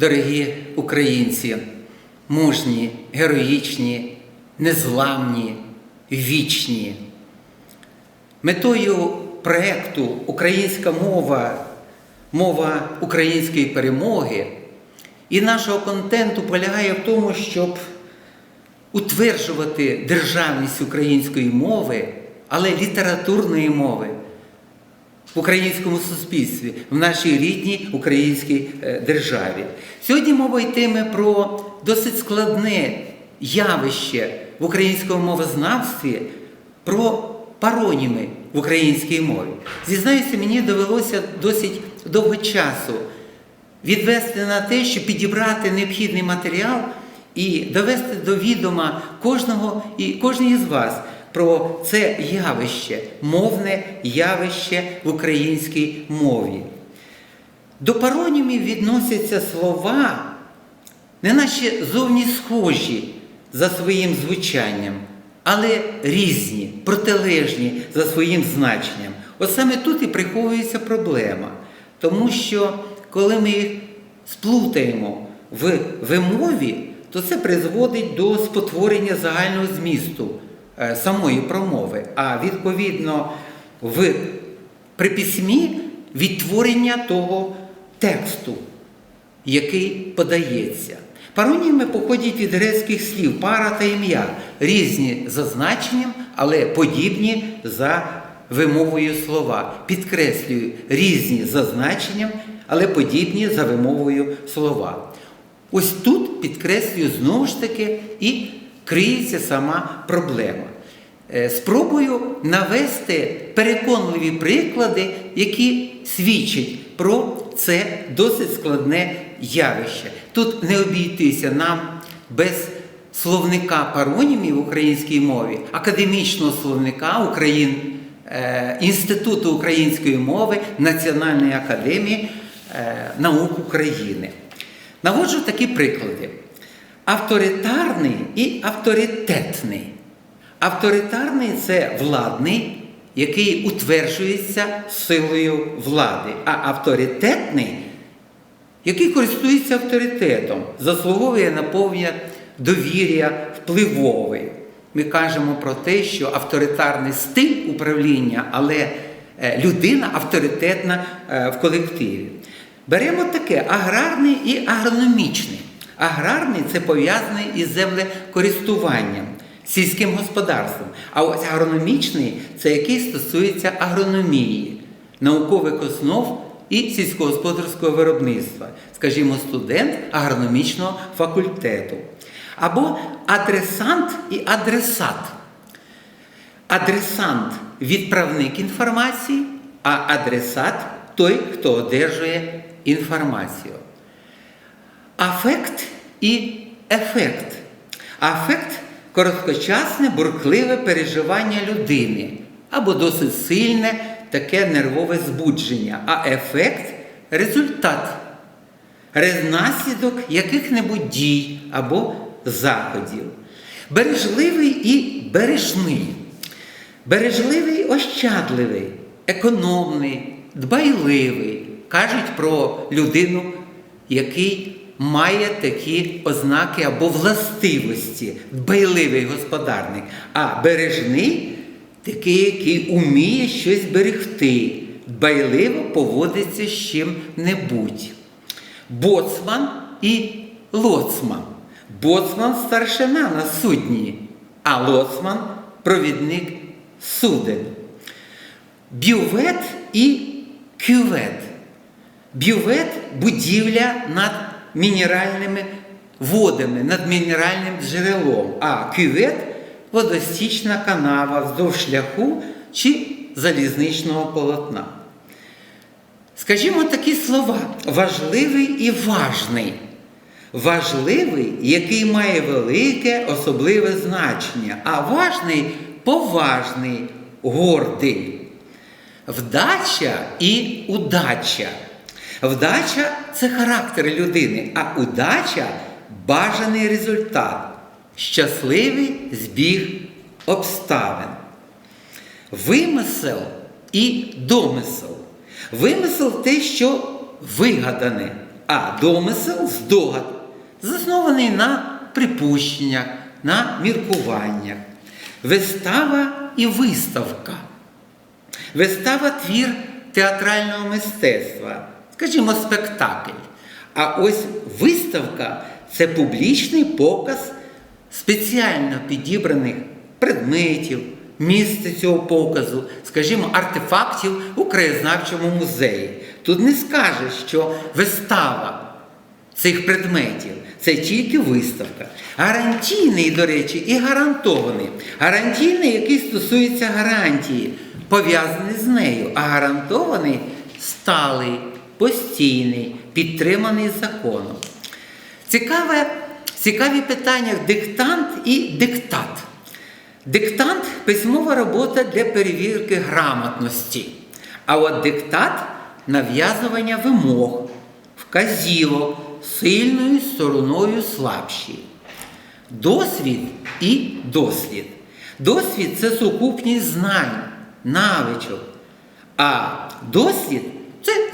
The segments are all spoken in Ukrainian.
дорогі українці, мужні, героїчні, незламні, вічні. Метою проєкту Українська мова, мова української перемоги і нашого контенту полягає в тому, щоб утверджувати державність української мови, але літературної мови в українському суспільстві, в нашій рідній українській е, державі. Сьогодні мова йтиме про досить складне явище в українському мовознавстві, про пароніми в українській мові. Зізнаюся, мені довелося досить довго часу відвести на те, щоб підібрати необхідний матеріал і довести до відома кожного і кожної з вас про це явище, мовне явище в українській мові. До паронімів відносяться слова, не наче зовні схожі за своїм звучанням, але різні, протилежні за своїм значенням. От саме тут і приховується проблема, тому що коли ми їх сплутаємо в вимові, то це призводить до спотворення загального змісту самої промови, а відповідно в при письмі відтворення того тексту, який подається. Пароніми походять від грецьких слів пара та ім'я, різні за значенням, але подібні за вимовою слова. Підкреслюю, різні за значенням, але подібні за вимовою слова. Ось тут підкреслюю знову ж таки і криється сама проблема. Е, Спробую навести переконливі приклади, які свідчать про це досить складне явище. Тут не обійтися нам без словника паронімів в українській мові, академічного словника Україн, е, Інституту української мови Національної академії е, наук України. Наводжу такі приклади: авторитарний і авторитетний. Авторитарний це владний, який утверджується силою влади, а авторитетний, який користується авторитетом, заслуговує на повне довір'я впливовий. Ми кажемо про те, що авторитарний стиль управління, але е, людина авторитетна е, в колективі. Беремо таке аграрний і агрономічний. Аграрний це пов'язаний із землекористуванням, сільським господарством. А ось агрономічний це який стосується агрономії, наукових основ і сільськогосподарського виробництва, скажімо, студент агрономічного факультету. Або адресант і адресат. Адресант відправник інформації, а адресат той, хто одержує інформацію. Афект і ефект. Афект короткочасне, буркливе переживання людини або досить сильне таке нервове збудження, а ефект результат, наслідок яких-небудь дій або заходів. Бережливий і бережний. Бережливий ощадливий, економний, дбайливий. Кажуть про людину, який має такі ознаки або властивості, дбайливий господарник, а бережний такий, який уміє щось берегти, дбайливо поводиться з чим-небудь. Боцман і лоцман. Боцман старшина на судні, а лоцман провідник суден. Бювет і кювет. Бювет будівля над мінеральними водами, над мінеральним джерелом, а кювет водостічна канава вздовж шляху чи залізничного полотна. Скажімо такі слова: важливий і важний. Важливий, який має велике особливе значення, а важний поважний, гордий. Вдача і удача. Вдача це характер людини, а удача бажаний результат, щасливий збіг обставин. Вимисел і домисел. Вимисел те, що вигадане, А домисел здогад, заснований на припущеннях, на міркуваннях. Вистава і виставка. Вистава твір театрального мистецтва, скажімо, спектакль. А ось виставка це публічний показ спеціально підібраних предметів, місце цього показу, скажімо, артефактів у краєзнавчому музеї. Тут не скажеш, що вистава цих предметів це тільки виставка. Гарантійний, до речі, і гарантований. Гарантійний, який стосується гарантії, пов'язаний з нею, а гарантований сталий, постійний, підтриманий законом. Цікаве, цікаві питання диктант і диктат. Диктант письмова робота для перевірки грамотності. А от диктат нав'язування вимог, вказівок сильною стороною слабші. Досвід і дослід. Досвід це сукупність знань, навичок. А дослід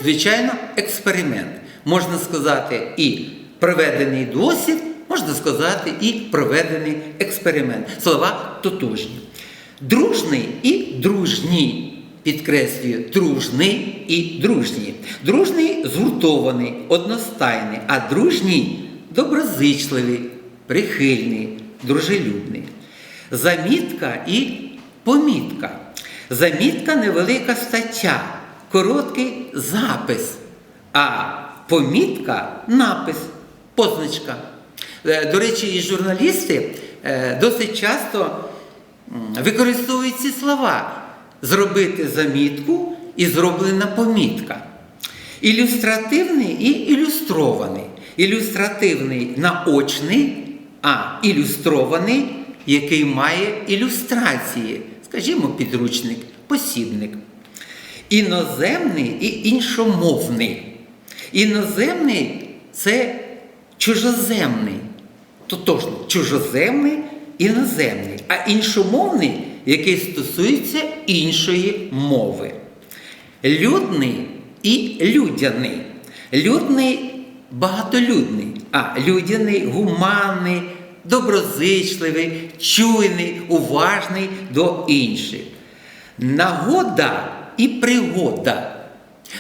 звичайно, експеримент. Можна сказати, і проведений досвід, можна сказати, і проведений експеримент. Слова тотожні. Дружний і дружній. Підкреслюю, дружний і дружній. Дружний згуртований, одностайний, а дружній доброзичливий, прихильний, дружелюбний. Замітка і помітка. Замітка невелика стаття, короткий запис, а помітка напис, позначка. Е, До речі, і журналісти е, досить часто використовують ці слова зробити замітку і зроблена помітка. Ілюстративний і ілюстрований. Ілюстративний наочний, а ілюстрований, який має ілюстрації, скажімо, підручник, посібник. Іноземний і іншомовний. Іноземний це чужоземний. Тотожно, чужоземний, іноземний, а іншомовний, який стосується іншої мови. Людний і людяний. Людний багатолюдний, а людяний гуманний, доброзичливий, чуйний, уважний до інших. Нагода і пригода.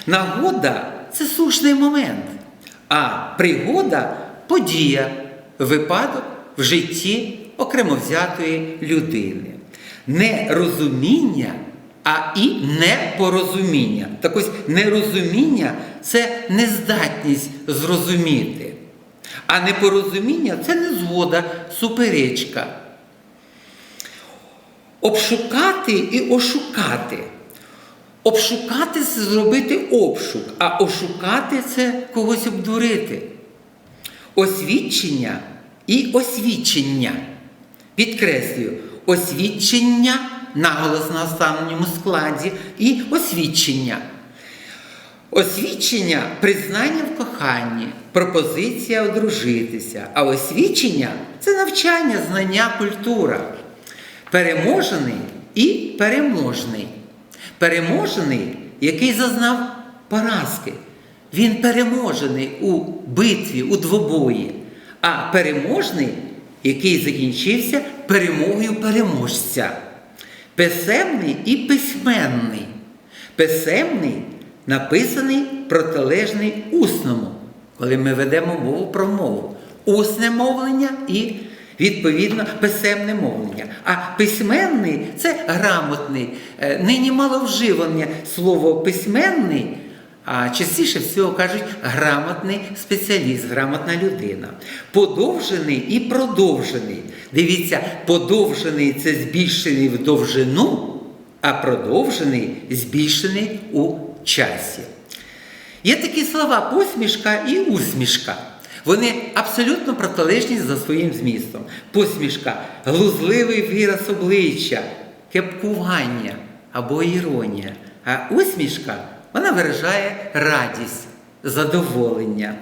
Нагода це слушний момент, а пригода подія, випадок в житті окремо взятої людини. Не розуміння, а і непорозуміння. Так ось нерозуміння це нездатність зрозуміти. А непорозуміння це незгода, суперечка. Обшукати і ошукати. Обшукати це зробити обшук, а ошукати це когось обдурити. Освідчення і освідчення. Підкреслюю, освідчення наголос на останньому складі і освідчення. Освідчення признання в коханні, пропозиція одружитися, а освідчення це навчання, знання, культура. Переможений і переможний. Переможений, який зазнав поразки. Він переможений у битві, у двобої, а переможний, який закінчився перемогою переможця. Писемний і письменний. Писемний написаний протилежний усному, коли ми ведемо мову про мову. Усне мовлення і, відповідно, писемне мовлення. А письменний це грамотний. Е, Нині мало вживання слово письменний. А частіше всього кажуть грамотний спеціаліст, грамотна людина. Подовжений і продовжений. Дивіться, подовжений це збільшений в довжину, а продовжений збільшений у часі. Є такі слова посмішка і усмішка. Вони абсолютно протилежні за своїм змістом. Посмішка глузливий вираз обличчя, кепкування або іронія. А усмішка вона виражає радість, задоволення.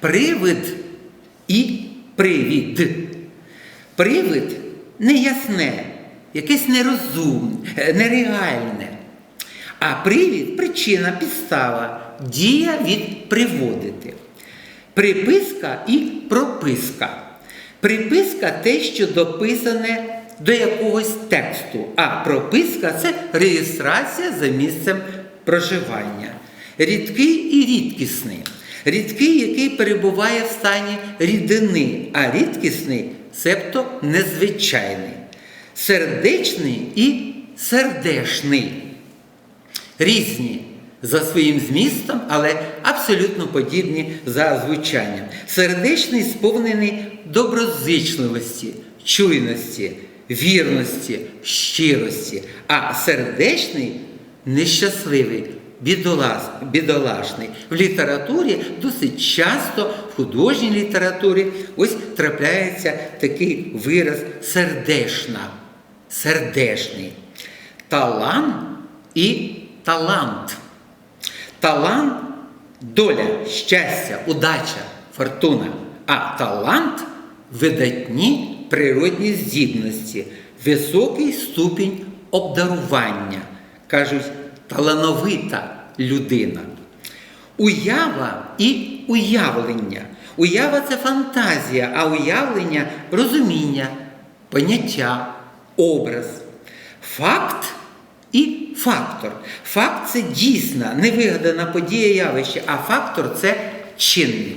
Привид і привід. Привид неясне, якесь нерозумне, нереальне. А привід причина, підстава, дія від приводити. Приписка і прописка. Приписка те, що дописане до якогось тексту, а прописка це реєстрація за місцем проживання. Рідкий і рідкісний. Рідкий, який перебуває в стані рідини, а рідкісний, себто незвичайний. Сердечний і сердешний. Різні за своїм змістом, але абсолютно подібні за звучанням. Сердечний сповнений доброзичливості, чуйності, вірності, щирості, а сердечний нещасливий, бідолаз, бідолашний. В літературі досить часто, в художній літературі, ось трапляється такий вираз сердешна, сердешний. Талант і талант. Талант доля, щастя, удача, фортуна. А талант видатні природні здібності, високий ступінь обдарування. Кажуть, талановита людина. Уява і уявлення. Уява це фантазія, а уявлення розуміння, поняття, образ. Факт фактор. Факт це дійсна, невигадана подія явище, а фактор це чинний.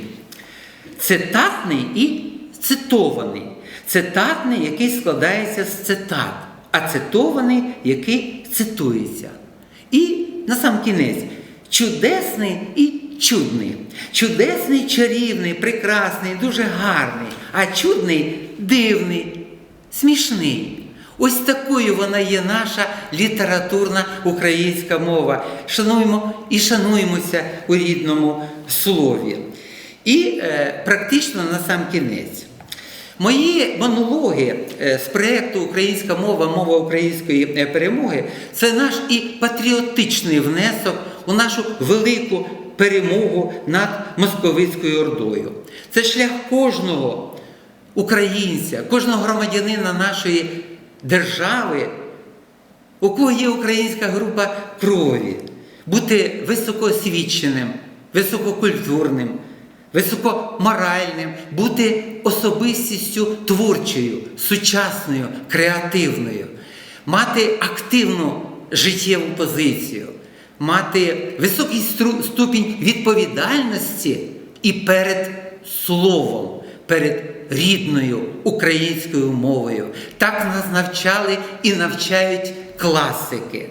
Цитатний і цитований. Цитатний, який складається з цитат, а цитований, який цитується. І на сам кінець чудесний і чудний. Чудесний, чарівний, прекрасний, дуже гарний, а чудний дивний, смішний. Ось такою вона є наша літературна українська мова. Шануємо і шануємося у рідному слові. І е, практично на сам кінець. Мої монологи е, з проєкту Українська мова, мова української е, перемоги це наш і патріотичний внесок у нашу велику перемогу над московицькою ордою. Це шлях кожного українця, кожного громадянина нашої держави, у кого є українська група крові, бути високоосвіченим, висококультурним, високоморальним, бути особистістю творчою, сучасною, креативною, мати активну життєву позицію, мати високий ступінь відповідальності і перед словом, перед рідною українською мовою. Так нас навчали і навчають класики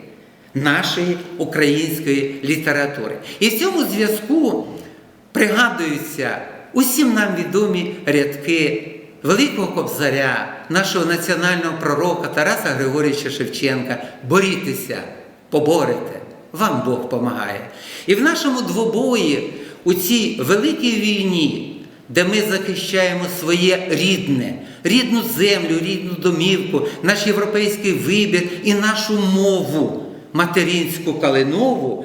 нашої української літератури. І в цьому зв'язку пригадуються усім нам відомі рядки Великого Кобзаря, нашого національного пророка Тараса Григорійовича Шевченка. Борітеся, поборете, вам Бог помагає. І в нашому двобої, у цій великій війні, де ми захищаємо своє рідне, рідну землю, рідну домівку, наш європейський вибір і нашу мову материнську калинову,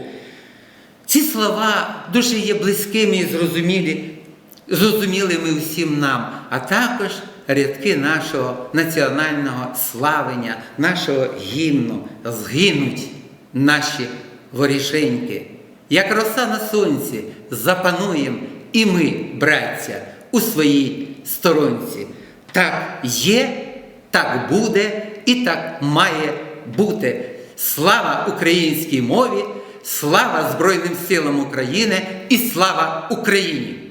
ці слова дуже є близькими і зрозумілі, зрозумілими усім нам, а також рядки нашого національного славення, нашого гімну згинуть наші ворішеньки. Як роса на сонці, запануємо і ми, браття, у своїй сторонці. Так є, так буде і так має бути. Слава українській мові, слава Збройним силам України і слава Україні!